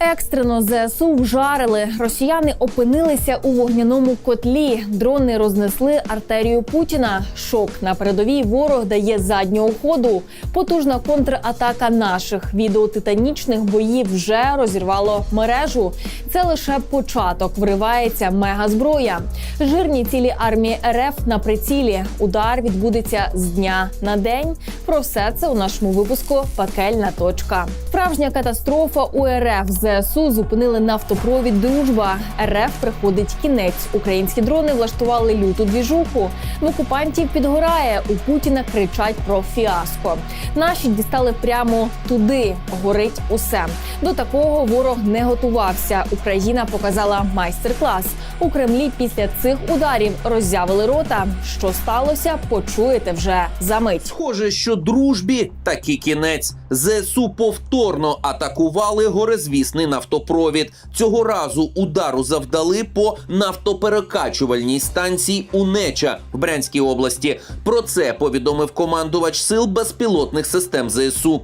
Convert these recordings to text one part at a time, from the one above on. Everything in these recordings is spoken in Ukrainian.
Екстрено ЗСУ вжарили. Росіяни опинилися у вогняному котлі. Дрони рознесли артерію Путіна. Шок на передовій ворог дає заднього ходу. Потужна контратака наших відео титанічних боїв вже розірвало мережу. Це лише початок. Вривається мегазброя. Жирні цілі армії РФ на прицілі. Удар відбудеться з дня на день. Про все це у нашому випуску Пекельна точка. Справжня катастрофа у РФ. ЗСУ зупинили нафтопровід Дружба. РФ приходить кінець. Українські дрони влаштували люту двіжуху. В окупантів підгорає. У Путіна кричать про фіаско. Наші дістали прямо туди. Горить усе. До такого ворог не готувався. Україна показала майстер-клас. У Кремлі після цих ударів роззявили рота. Що сталося, почуєте вже за мить. Схоже, що дружбі таки кінець. ЗСУ повторно атакували горизвісний нафтопровід. Цього разу удару завдали по нафтоперекачувальній станції Унеча в Брянській області. Про це повідомив командувач сил безпілотних систем ЗСУ.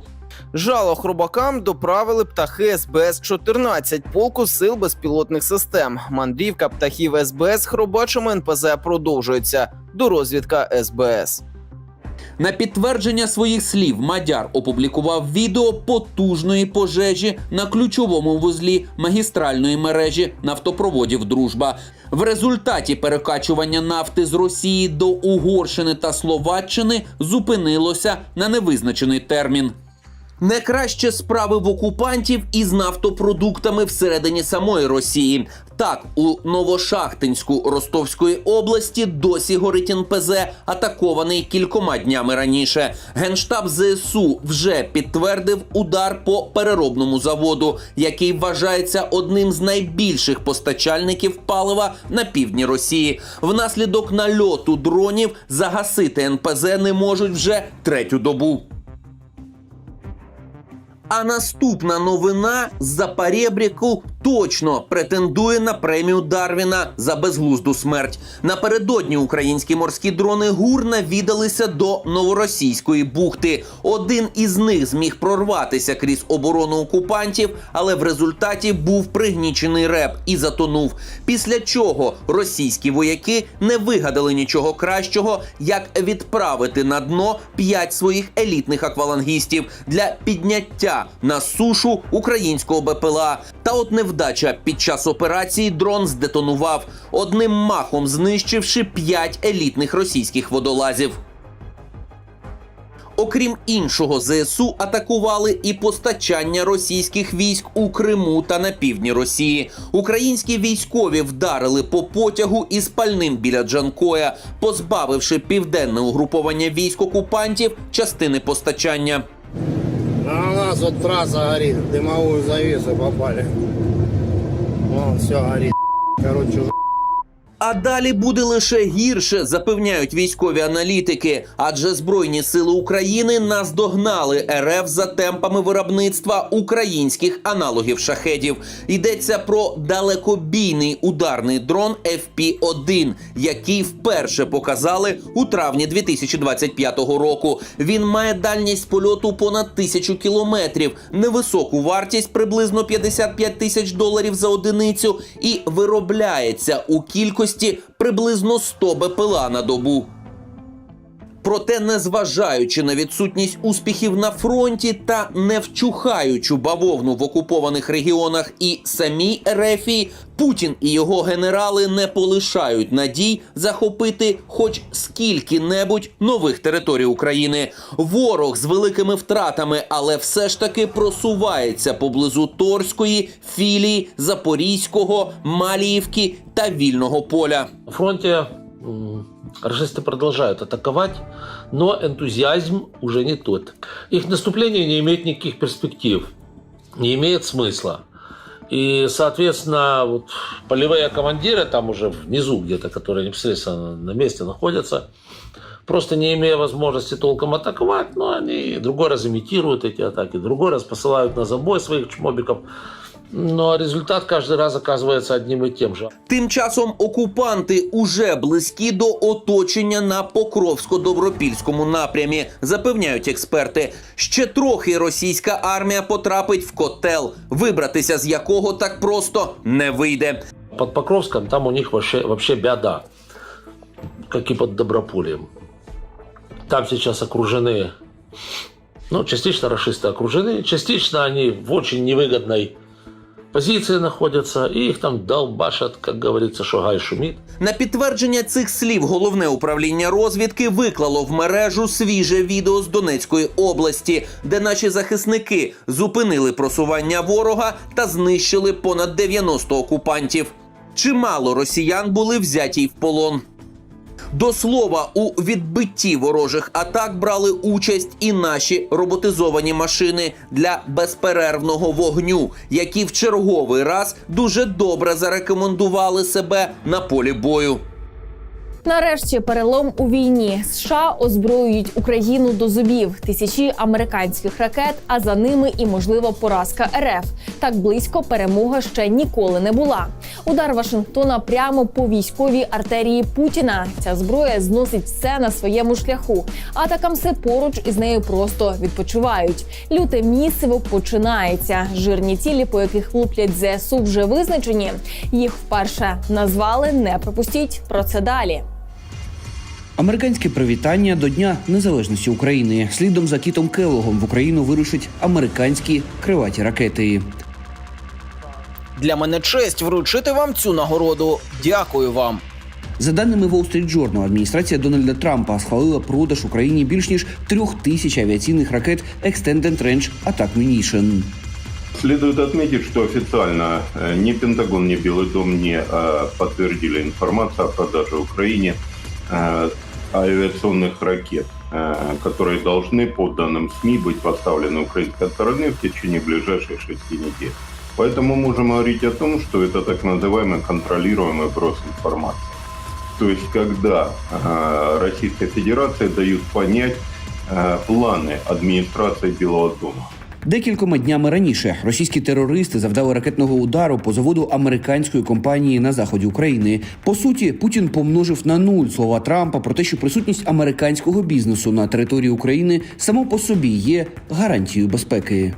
Жало хробакам доправили птахи СБС-14 полку сил безпілотних систем. Мандрівка птахів СБС хробачими НПЗ продовжується. До розвідка СБС. На підтвердження своїх слів Мадяр опублікував відео потужної пожежі на ключовому вузлі магістральної мережі нафтопроводів Дружба. В результаті перекачування нафти з Росії до Угорщини та Словаччини зупинилося на невизначений термін. Не краще справи в окупантів із нафтопродуктами всередині самої Росії. Так, у Новошахтинську Ростовської області досі горить НПЗ, атакований кількома днями раніше. Генштаб ЗСУ вже підтвердив удар по переробному заводу, який вважається одним з найбільших постачальників палива на півдні Росії. Внаслідок нальоту дронів загасити НПЗ не можуть вже третю добу. А наступна новина з-за перебріку точно претендує на премію Дарвіна за безглузду смерть. Напередодні українські морські дрони ГУР навідалися до новоросійської бухти. Один із них зміг прорватися крізь оборону окупантів, але в результаті був пригнічений реп і затонув. Після чого російські вояки не вигадали нічого кращого, як відправити на дно п'ять своїх елітних аквалангістів для підняття на сушу українського БПЛА. Та от невдача під час операції дрон здетонував, одним махом знищивши п'ять елітних російських водолазів. Окрім іншого, ЗСУ атакували і постачання російських військ у Криму та на півдні Росії. Українські військові вдарили по потягу із пальним біля Джанкоя, позбавивши південне угруповання військ окупантів частини постачання. Нас вот трасса горит, дымовую завесу попали. Вон, все горит. Короче, А далі буде лише гірше, запевняють військові аналітики. Адже збройні сили України наздогнали РФ за темпами виробництва українських аналогів шахедів. Йдеться про далекобійний ударний дрон FP-1, який вперше показали у травні 2025 року. Він має дальність польоту понад тисячу кілометрів, невисоку вартість приблизно 55 тисяч доларів за одиницю, і виробляється у кількості приблизно 100 БПЛА на добу. Проте, незважаючи на відсутність успіхів на фронті та не вчухаючу бавовну в окупованих регіонах і самій Ерефії, Путін і його генерали не полишають надій захопити хоч скільки-небудь нових територій України. Ворог з великими втратами, але все ж таки просувається поблизу Торської, Філії, Запорізького, Маліївки та Вільного поля. На фронте м, рашисты продолжают атаковать, но энтузиазм уже не тот. Их наступление не имеет никаких перспектив, не имеет смысла. И, соответственно, вот полевые командиры там уже внизу где-то, которые непосредственно на месте находятся, просто не имея возможности толком атаковать, но они другой раз имитируют эти атаки, другой раз посылают на забой своих чмобиков. Но результат каждый раз оказывается одним и тем же. Тим часом окупанти уже близькі до оточення на Покровсько-Добропільському напрямі, запевняють експерти. Ще трохи російська армія потрапить в котел, вибратися з якого так просто не вийде. Под Покровском там у них вообще, вообще беда, как и под Добропольем. Там сейчас окружены, ну, частично расисты окружены, частично они в очень невыгодной позиции находятся, и их там долбашат, как говорится, шагай шумит. На підтвердження цих слів головне управління розвідки виклало в мережу свіже відео з Донецької області, де наші захисники зупинили просування ворога та знищили понад 90 окупантів. Чимало росіян були взяті в полон. До слова, у відбитті ворожих атак брали участь і наші роботизовані машини для безперервного вогню, які в черговий раз дуже добре зарекомендували себе на полі бою. Нарешті перелом у війні США озброюють Україну до зубів тисячі американських ракет, а за ними і можлива поразка РФ. Так близько перемога ще ніколи не була. Удар Вашингтона прямо по військовій артерії Путіна. Ця зброя зносить все на своєму шляху. Атакамси поруч із нею просто відпочивають. Люте місиво починається. Жирні цілі, по яких луплять ЗСУ, вже визначені. Їх вперше назвали не пропустіть. Про це далі. Американське привітання до Дня Незалежності України. Слідом за Кітом Келлогом в Україну вирушать американські криваті ракети. Для мене честь вручити вам цю нагороду. Дякую вам. За даними Wall Street Journal, адміністрація Дональда Трампа схвалила продаж Україні більш ніж трьох тисяч авіаційних ракет Extended Range Attack Munition. Следует отметить, что официально э, ни Пентагон, ни Белый дом не э, подтвердили информацию о продаже Украине э, авиационных ракет, э, которые должны, по данным СМИ, быть поставлены украинской стороны в течение ближайших шести недель. Поэтому можем говорить о том, что это так называемый контролируемый брос информации. То есть, когда э, Российской Федерации дают понять э, планы администрации Белого дома. Декількома днями раніше російські терористи завдали ракетного удару по заводу американської компанії на заході України. По суті, Путін помножив на нуль слова Трампа про те, що присутність американського бізнесу на території України само по собі є гарантією безпеки.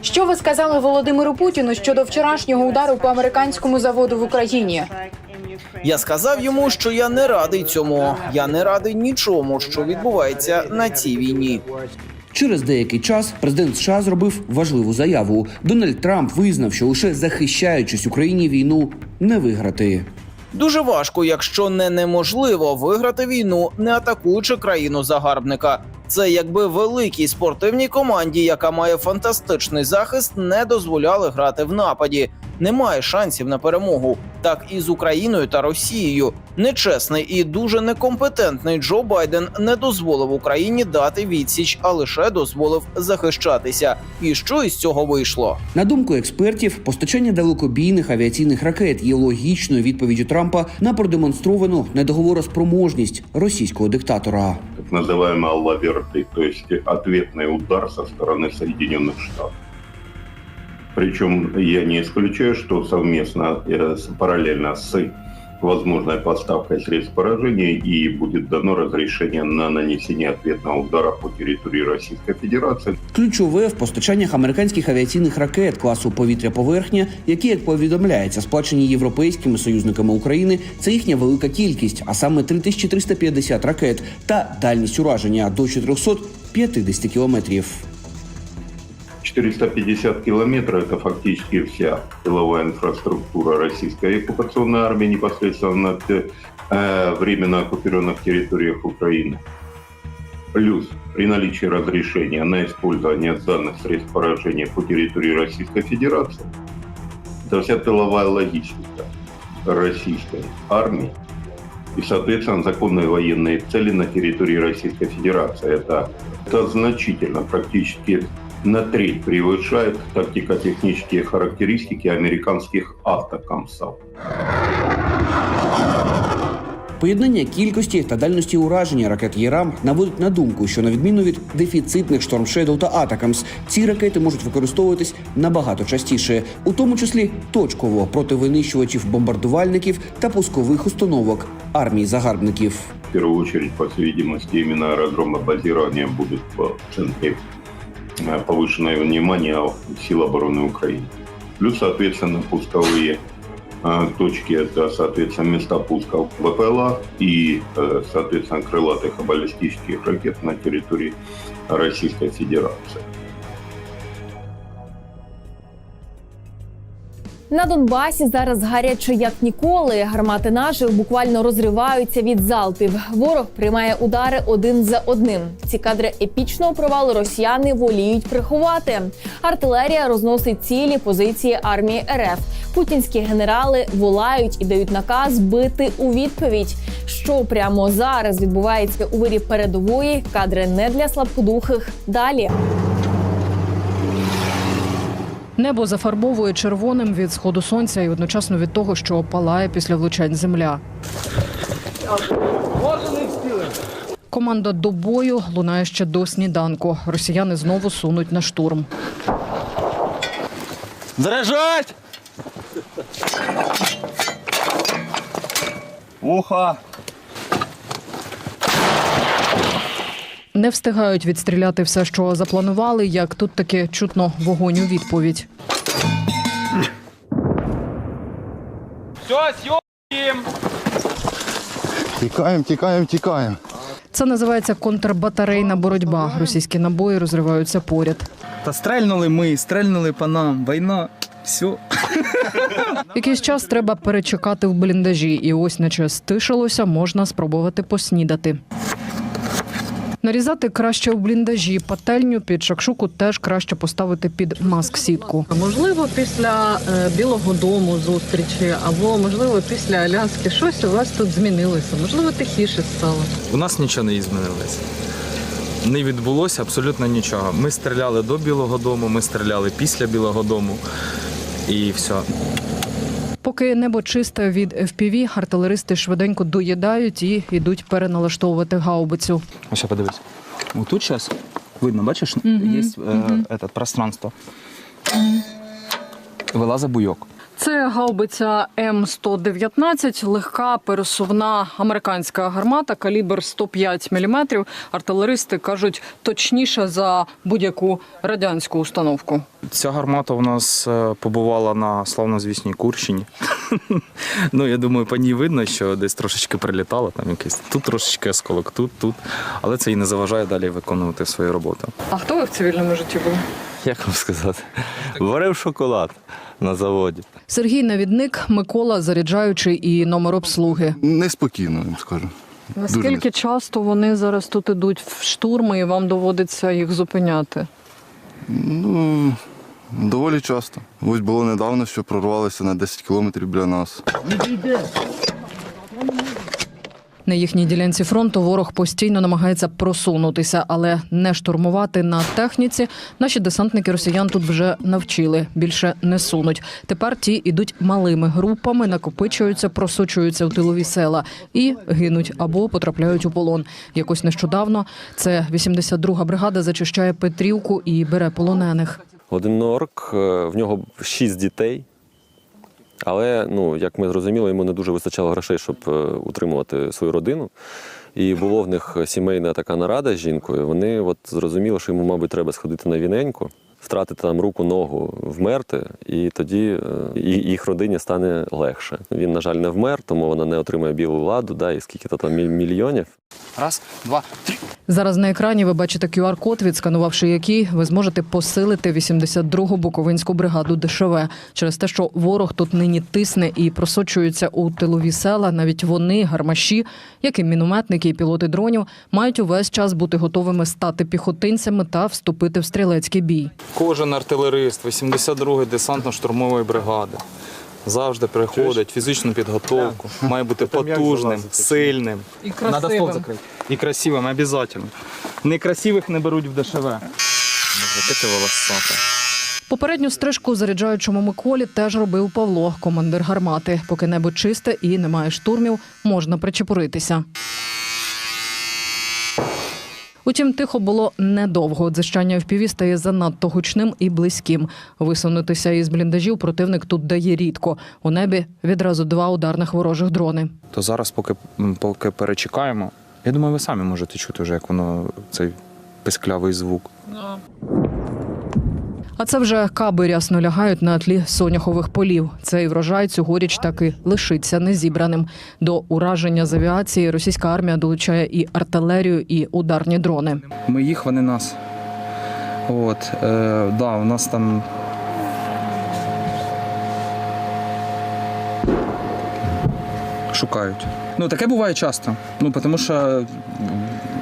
Що ви сказали Володимиру Путіну щодо вчорашнього удару по американському заводу в Україні? Я сказав йому, що я не радий цьому. Я не радий нічому, що відбувається на цій війні. Через деякий час президент США зробив важливу заяву. Дональд Трамп визнав, що лише захищаючись Україні війну не виграти. Дуже важко, якщо не неможливо виграти війну, не атакуючи країну загарбника. Це якби великій спортивній команді, яка має фантастичний захист, не дозволяли грати в нападі. Немає шансів на перемогу. Так і з Україною та Росією. Нечесний і дуже некомпетентний Джо Байден не дозволив Україні дати відсіч, а лише дозволив захищатися. І що із цього вийшло? На думку експертів, постачання далекобійних авіаційних ракет є логічною відповіддю Трампа на продемонстровану недоговороспроможність російського диктатора. Так называемый аллаверды, то есть ответный удар со стороны Соединенных Штатов. Причем я не исключаю, что совместно, э, параллельно с возможной поставкой средств поражения и будет дано разрешение на нанесение ответного удара по территории Российской Федерации. Ключове в постачаннях американських авіаційних ракет класу повітря-поверхня, які, як повідомляється, сплачені європейськими союзниками України, це їхня велика кількість, а саме 3350 ракет та дальність ураження до 450 кілометрів. 450 километров – это фактически вся тыловая инфраструктура российской оккупационной армии непосредственно на э, временно оккупированных территориях Украины. Плюс при наличии разрешения на использование данных средств поражения по территории Российской Федерации, это вся тыловая логистика российской армии и, соответственно, законные военные цели на территории Российской Федерации. Это, это значительно, практически на треть превышает тактико-технические характеристики американских автокомсов. Поєднання кількості та дальності ураження ракет ЄРАМ наводить на думку, що на відміну від дефіцитних Storm Shadow та Атакамс, ці ракети можуть використовуватись набагато частіше, у тому числі точково проти винищувачів бомбардувальників та пускових установок армії загарбників. В первую очередь, по всей видимости, именно аэродромы базирования будут в центре э, повышенное внимание сил обороны Украины. Плюс, соответственно, пусковые э, точки, это, соответственно, места пусков ВПЛА и, э, соответственно, крылатых баллистических ракет на территории Российской Федерации. На Донбасі зараз гаряче як ніколи. Гармати наших буквально розриваються від залпів. Ворог приймає удари один за одним. Ці кадри епічного провалу росіяни воліють приховати. Артилерія розносить цілі позиції армії РФ. Путінські генерали волають і дають наказ бити у відповідь. Що прямо зараз відбувається у вирі передової? Кадри не для слабкодухих. Далі. Небо зафарбовує червоним від сходу сонця і одночасно від того, що палає після влучань земля. Команда до бою лунає ще до сніданку. Росіяни знову сунуть на штурм. Заряжать! Ухо! Не встигають відстріляти все, що запланували. Як тут таки чутно вогонь у відповідь. Все, съем! Тікаємо, тікаємо, тікаємо. Це називається контрбатарейна боротьба. Російські набої розриваються поряд. Та стрельнули ми, стрельнули по нам. Війна. Все. Якийсь час треба перечекати в бліндажі, і ось, наче стишилося, можна спробувати поснідати. Нарізати краще в бліндажі, пательню під шакшуку теж краще поставити під маск-сітку. Можливо, після е, Білого дому зустрічі, або можливо після Аляски щось у вас тут змінилося. Можливо, тихіше стало. У нас нічого не змінилося. Не відбулося абсолютно нічого. Ми стріляли до Білого дому, ми стріляли після Білого дому. І все. Поки небо чисте від FPV, артилеристи швиденько доїдають і йдуть переналаштовувати гаубицю. Ось подивись. Вот тут зараз видно, бачиш, є мгм. е, пространство. Вилазить буйок. Це гаубиця М119, легка пересувна американська гармата, калібр 105 мм. Артилеристи кажуть точніше за будь-яку радянську установку. Ця гармата у нас е, побувала на славнозвісній Курщині. ну, я думаю, по ній видно, що десь трошечки прилітало, там якийсь тут трошечки осколок, тут, тут. Але це і не заважає далі виконувати свою роботу. А хто ви в цивільному житті були? Як вам сказати? Варив шоколад на заводі. Сергій навідник, Микола заряджаючий і номер обслуги. Неспокійно, я скажу. Наскільки часто вони зараз тут ідуть в штурми, і вам доводиться їх зупиняти? Ну, доволі часто. Ось було недавно, що прорвалися на 10 кілометрів біля нас. На їхній ділянці фронту ворог постійно намагається просунутися, але не штурмувати на техніці. Наші десантники росіян тут вже навчили. Більше не сунуть. Тепер ті ідуть малими групами, накопичуються, просочуються в тилові села і гинуть або потрапляють у полон. Якось нещодавно це 82-га бригада зачищає Петрівку і бере полонених. Один норк, е, в нього шість дітей. Але, ну, як ми зрозуміли, йому не дуже вистачало грошей, щоб е, утримувати свою родину. І було в них сімейна така нарада з жінкою. Вони от зрозуміли, що йому, мабуть, треба сходити на віненьку, втратити там руку, ногу, вмерти, і тоді е, їх родині стане легше. Він, на жаль, не вмер, тому вона не отримує білу ладу, да, і скільки-то там мільйонів. Раз, два, три. Зараз на екрані ви бачите QR-код, відсканувавши який ви зможете посилити 82-гу Буковинську бригаду ДШВ. Через те, що ворог тут нині тисне і просочується у тилові села. Навіть вони, гармаші, як і мінометники і пілоти дронів, мають увесь час бути готовими стати піхотинцями та вступити в стрілецький бій. Кожен артилерист 82-ї десантно-штурмової бригади завжди приходить фізичну підготовку, має бути потужним, сильним. І Надо стол закрити. І красивим, обов'язково. Некрасивих не беруть в ДШВ. Яке це волосата. Попередню стрижку заряджаючому Миколі теж робив Павло, командир гармати. Поки небо чисте і немає штурмів, можна причепуритися. Утім, тихо було недовго. Дзищання в стає занадто гучним і близьким. Висунутися із бліндажів противник тут дає рідко. У небі відразу два ударних ворожих дрони. То зараз, поки, поки перечекаємо, я думаю, ви самі можете чути вже, як воно цей писклявий звук. А це вже каби рясно лягають на тлі соняхових полів. Цей врожай цьогоріч таки лишиться незібраним. До ураження з авіації російська армія долучає і артилерію, і ударні дрони. Ми їх, вони нас. От, е, да, у нас там. Шукають. Ну, таке буває часто. Ну, тому що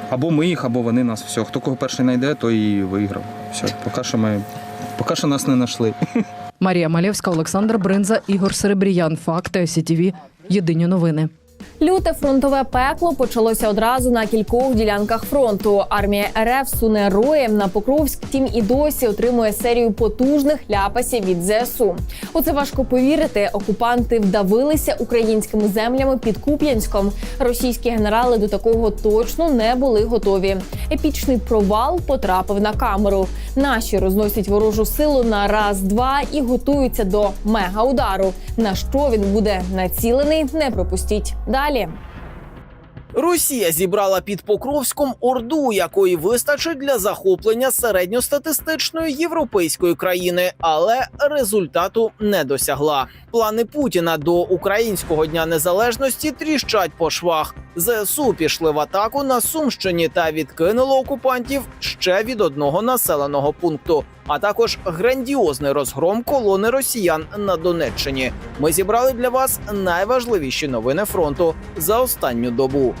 або ми їх, або вони нас. Все. Хто кого перший знайде, той і виграв. Все. Поки що ми. Поки що нас не знайшли. Марія Малєвська, Олександр Бринза, Ігор Серебріян. Факти СІТІВІ. Єдині новини. Люте фронтове пекло почалося одразу на кількох ділянках фронту. Армія РФ суне роєм на Покровськ, втім і досі отримує серію потужних ляпасів від ЗСУ. У це важко повірити. Окупанти вдавилися українськими землями під Куп'янськом. Російські генерали до такого точно не були готові. Епічний провал потрапив на камеру. Наші розносять ворожу силу на раз-два і готуються до мегаудару. На що він буде націлений? Не пропустіть далі. Росія зібрала під Покровськом орду, якої вистачить для захоплення середньостатистичної європейської країни, але результату не досягла. Плани Путіна до українського дня незалежності тріщать по швах. ЗСУ пішли в атаку на Сумщині та відкинули окупантів ще від одного населеного пункту. А також грандіозний розгром колони росіян на Донеччині. Ми зібрали для вас найважливіші новини фронту за останню добу.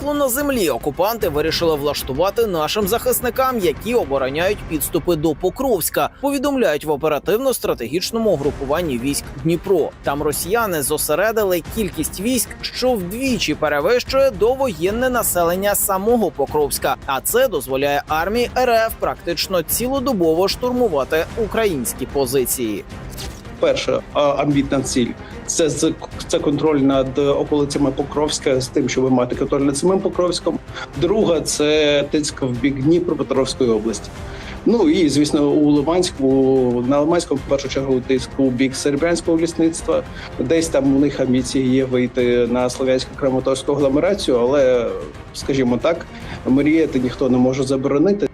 Пекло на землі окупанти вирішили влаштувати нашим захисникам, які обороняють підступи до Покровська. Повідомляють в оперативно-стратегічному угрупуванні військ Дніпро. Там росіяни зосередили кількість військ, що вдвічі перевищує довоєнне населення самого Покровська. А це дозволяє армії РФ практично цілодобово штурмувати українські позиції. перша амбітна ціль це, це контроль над околицями Покровська з тим, щоб мати контроль над самим Покровськом. Друга це тиск в бік Дніпропетровської області. Ну і звісно, у Лиманську на Лиманському в першу чергу тиск у бік сербянського лісництва. Десь там у них амбіції є вийти на слов'янську краматорську агломерацію, але скажімо так, мріяти ніхто не може заборонити.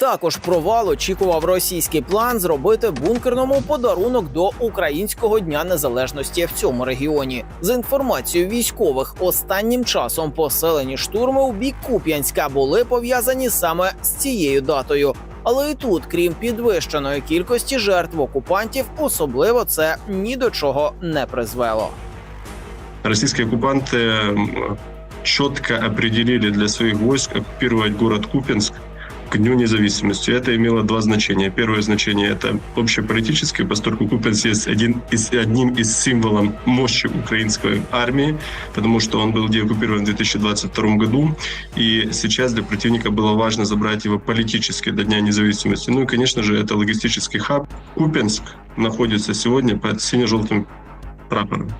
Також провал очікував російський план зробити бункерному подарунок до українського дня незалежності в цьому регіоні. За інформацією військових, останнім часом поселені штурми у бік Куп'янська були пов'язані саме з цією датою. Але і тут, крім підвищеної кількості жертв окупантів, особливо це ні до чого не призвело. Российские оккупанты м, четко определили для своих войск оккупировать город Купинск к Дню независимости. Это имело два значения. Первое значение – это общеполитическое, поскольку Купинск есть один из, одним из символов мощи украинской армии, потому что он был деоккупирован в 2022 году, и сейчас для противника было важно забрать его политически до Дня независимости. Ну и, конечно же, это логистический хаб. Купинск находится сегодня под сине-желтым прапором.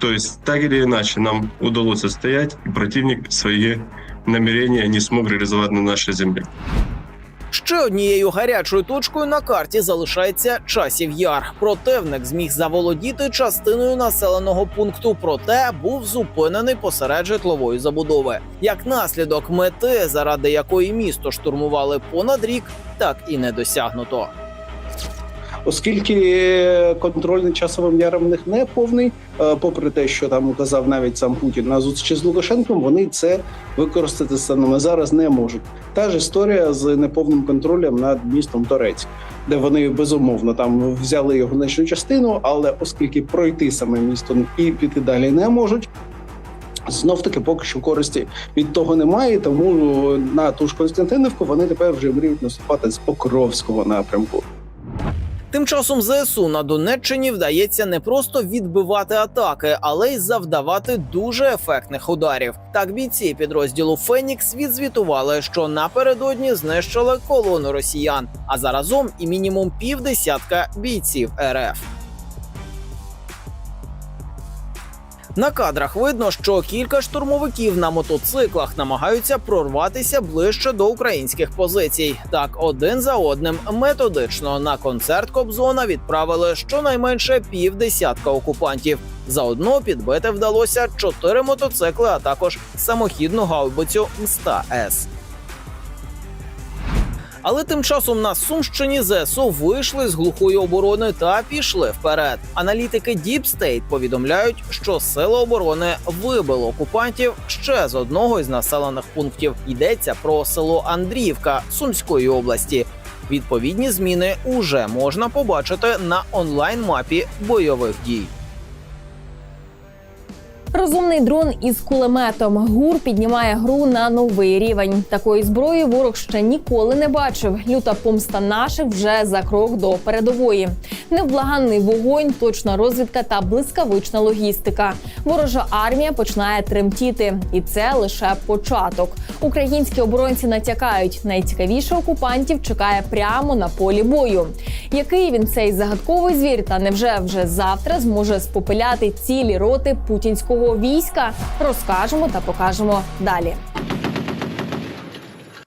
То есть, так или иначе, нам удалось отстоять, и противник свои намерения не смог реализовать на нашей земле. Ще однією гарячою точкою на карті залишається часів яр. Противник зміг заволодіти частиною населеного пункту, проте був зупинений посеред житлової забудови. Як наслідок мети, заради якої місто штурмували понад рік, так і не досягнуто. Оскільки контроль над часовим яром в них не повний, е, попри те, що там казав навіть сам Путін на зустрічі з Лукашенком, вони це використати станом зараз не можуть. Та ж історія з неповним контролем над містом Торецьк, де вони безумовно там взяли його значну частину, але оскільки пройти саме місто і піти далі не можуть. Знов таки поки що користі від того немає, тому на ту ж Константинівку вони тепер вже мріють наступати з Покровського напрямку. Тим часом ЗСУ на Донеччині вдається не просто відбивати атаки, але й завдавати дуже ефектних ударів. Так бійці підрозділу Фенікс відзвітували, що напередодні знищили колону росіян, а заразом і мінімум півдесятка бійців РФ. На кадрах видно, що кілька штурмовиків на мотоциклах намагаються прорватися ближче до українських позицій. Так, один за одним методично на концерт Кобзона відправили щонайменше півдесятка окупантів. Заодно підбити вдалося чотири мотоцикли, а також самохідну гаубицю Мста С. Але тим часом на Сумщині ЗСУ вийшли з глухої оборони та пішли вперед. Аналітики Deep State повідомляють, що сили оборони вибили окупантів ще з одного із населених пунктів. Йдеться про село Андріївка Сумської області. Відповідні зміни уже можна побачити на онлайн-мапі бойових дій. Розумний дрон із кулеметом ГУР піднімає гру на новий рівень. Такої зброї ворог ще ніколи не бачив. Люта помста наших вже за крок до передової. Невблаганний вогонь, точна розвідка та блискавична логістика. Ворожа армія починає тремтіти, і це лише початок. Українські оборонці натякають, найцікавіше окупантів чекає прямо на полі бою. Який він цей загадковий звір, та невже вже завтра зможе спопиляти цілі роти путінського війська? Розкажемо та покажемо далі.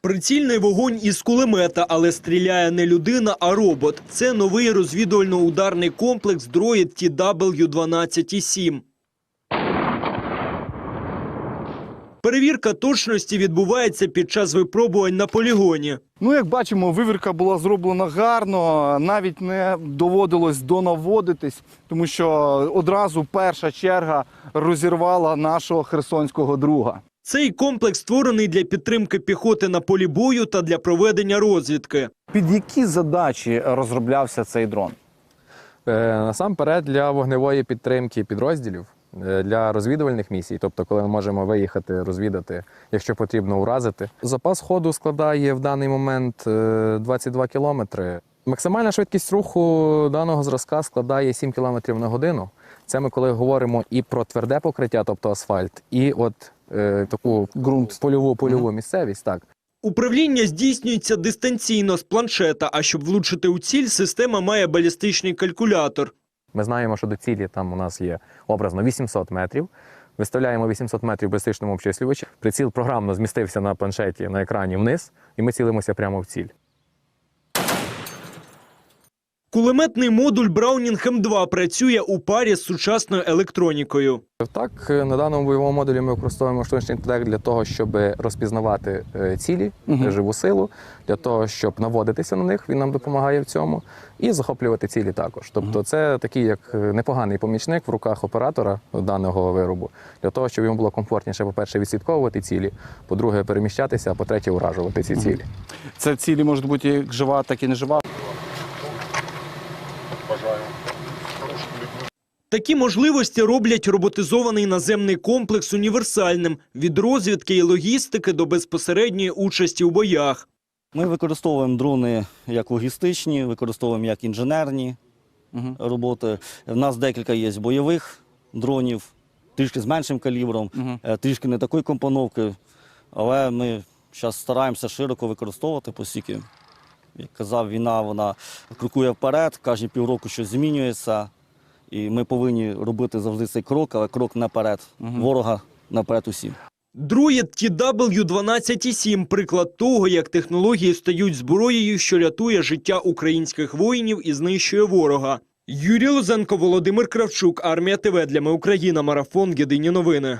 Прицільний вогонь із кулемета, але стріляє не людина, а робот. Це новий розвідувально-ударний комплекс Дроїд TW-12,7. Перевірка точності відбувається під час випробувань на полігоні. Ну, як бачимо, вивірка була зроблена гарно, навіть не доводилось донаводитись, тому що одразу перша черга розірвала нашого херсонського друга. Цей комплекс створений для підтримки піхоти на полі бою та для проведення розвідки. Під які задачі розроблявся цей дрон? Е, Насамперед для вогневої підтримки підрозділів, для розвідувальних місій, тобто, коли ми можемо виїхати, розвідати, якщо потрібно уразити. Запас ходу складає в даний момент е, 22 кілометри. Максимальна швидкість руху даного зразка складає 7 кілометрів на годину. Це ми коли говоримо і про тверде покриття, тобто асфальт, і от е, таку ґрунт польову польову місцевість. Так. Управління здійснюється дистанційно з планшета, а щоб влучити у ціль, система має балістичний калькулятор. Ми знаємо, що до цілі там у нас є образно 800 метрів. Виставляємо 800 метрів балістичному обчислювачі. Приціл програмно змістився на планшеті на екрані вниз, і ми цілимося прямо в ціль. Кулеметний модуль Браунінг М2 працює у парі з сучасною електронікою. Так, на даному бойовому модулі ми використовуємо штучний інтелект для того, щоб розпізнавати е, цілі, Мгм. живу силу, для того, щоб наводитися на них, він нам допомагає в цьому, і захоплювати цілі також. Тобто, це такий як е, непоганий помічник в руках оператора даного виробу, для того, щоб йому було комфортніше, по-перше, відслідковувати цілі, по-друге, переміщатися, а по-третє, уражувати ці цілі. Це цілі можуть бути як жива, так і нежива. Такі можливості роблять роботизований наземний комплекс універсальним від розвідки і логістики до безпосередньої участі у боях. Ми використовуємо дрони як логістичні, використовуємо як інженерні роботи. У нас декілька є бойових дронів, трішки з меншим калібром, е, трішки не такої компоновки. Але ми зараз стараємося широко використовувати, оскільки, як казав, війна вона крокує вперед, кожні півроку щось змінюється. І ми повинні робити завжди цей крок, але крок наперед. Ворога наперед усім. Друїд TW-12,7 – приклад того, як технології стають зброєю, що рятує життя українських воїнів і знищує ворога. Юрій Лозенко, Володимир Кравчук, Армія ТВ для ми Україна. Марафон. Єдині новини.